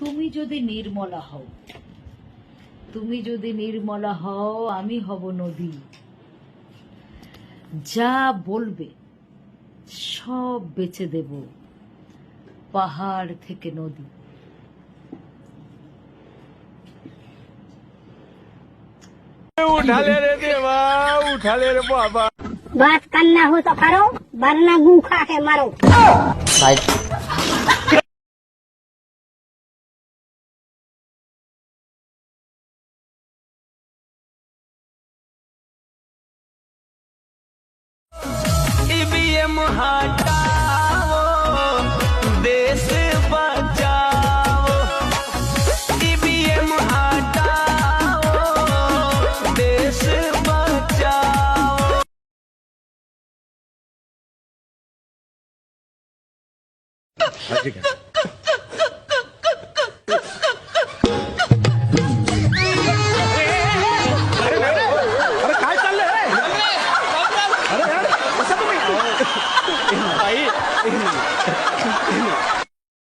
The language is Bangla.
তুমি যদি নির্মলা হও তুমি যদি নির্মলা হও আমি হব নদী যা বলবে সব বেচে দেব পাহাড় থেকে নদী उठाले रे देवा उठाले रे बाबा बात करना हो तो करो वरना मुंह खा के मारो ईवीएम हटाओ देश बचाओ। ईवीएम हटाओ देश बचाओ। हाँ, ठीक है। N